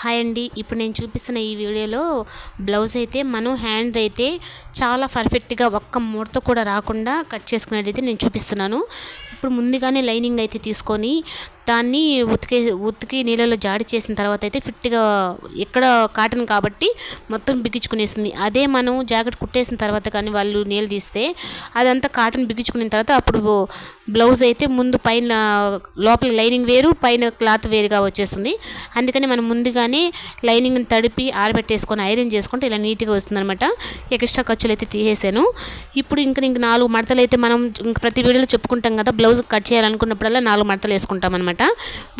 Hi అండి. ఇప్పుడు నేను చూపిస్తున్న ఈ వీడియోలో బ్లౌజ్ అయితే మనం హ్యాండ్ అయితే చాలా పర్ఫెక్ట్గా ఒక్క ముడత కూడా రాకుండా కట్ చేసుకునేది నేను చూపిస్తున్నాను. ఇప్పుడు ముందుగానే లైనింగ్ అయితే తీసుకొని దాన్ని ఉతికే ఉతికి నీళ్ళలో జాడి చేసిన తర్వాత అయితే ఫిట్గా ఎక్కడ కాటన్ కాబట్టి మొత్తం బిగించుకునేస్తుంది. అదే మనం జాకెట్ కుట్టేసిన తర్వాత కానీ వాళ్ళు నీళ్ళు తీస్తే అదంతా కాటన్ బిగించుకున్న తర్వాత అప్పుడు బ్లౌజ్ అయితే ముందు పైన లోపల లైనింగ్ వేరు పైన క్లాత్ వేరుగా వచ్చేస్తుంది. అందుకని మనం ముందుగానే లైనింగ్ని తడిపి ఆరబెట్టేసుకొని ఐరన్ చేసుకుంటే ఇలా నీట్గా వస్తుందన్నమాట. ఎక్స్ట్రా ఖర్చులు అయితే తీసేసాను. ఇప్పుడు ఇంకా ఇంక నాలుగు మడతలు అయితే మనం ఇంక ప్రతి వీడియోలో చెప్పుకుంటాం కదా బ్లౌజ్ కట్ చేయాలనుకున్నప్పుడల్లా నాలుగు మడతలు వేసుకుంటాం అనమాట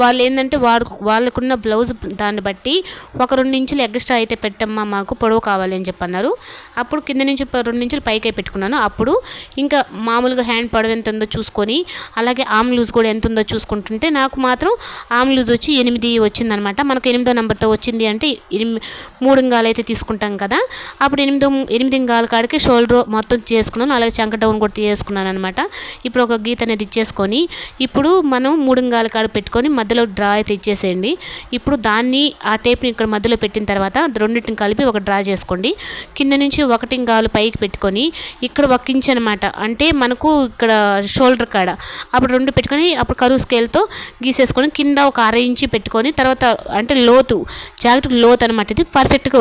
వాళ్ళు ఏంటంటే వాడు వాళ్ళకున్న బ్లౌజ్ దాన్ని బట్టి ఒక రెండు ఇంచులు ఎక్స్ట్రా అయితే పెట్టమ్మా మాకు పొడవు కావాలి అని చెప్పన్నారు. అప్పుడు కింద నుంచి రెండు ఇంచులు పైకే పెట్టుకున్నాను. అప్పుడు ఇంకా మామూలుగా హ్యాండ్ పొడవు ఎంత ఉందో చూసుకొని అలాగే ఆమ్ లూజ్ కూడా ఎంత ఉందో చూసుకుంటుంటే నాకు మాత్రం ఆమ్ లూజ్ వచ్చి ఎనిమిది వచ్చిందనమాట. మనకు ఎనిమిదో నెంబర్తో వచ్చింది అంటే ఎనిమిది మూడు ఇంగాలు అయితే తీసుకుంటాం కదా. అప్పుడు ఎనిమిదో ఎనిమిది ఇంగాల కాడికి షోల్డర్ మొత్తం చేసుకున్నాను. అలాగే చంక డౌన్ కూడా చేసుకున్నాను అనమాట ఇప్పుడు ఒక గీత అనేది ఇచ్చేసుకొని ఇప్పుడు మనం మూడు ఇంగాల కాడ పెట్టుకొని మధ్యలో డ్రా అయితే ఇచ్చేసేయండి. ఇప్పుడు దాన్ని ఆ టేప్ని ఇక్కడ మధ్యలో పెట్టిన తర్వాత రెండింటిని కలిపి ఒక డ్రా చేసుకోండి. కింద నుంచి ఒకటి గాలు పైకి పెట్టుకొని ఇక్కడ ఒక ఇంచ్ అనమాట అంటే మనకు ఇక్కడ షోల్డర్ కాడ. అప్పుడు రెండు పెట్టుకొని అప్పుడు కరువు స్కేల్తో గీసేసుకొని కింద ఒక అర ఇంచి పెట్టుకొని తర్వాత అంటే లోతు జాకెట్ లోతు అనమాట ఇది పర్ఫెక్ట్గా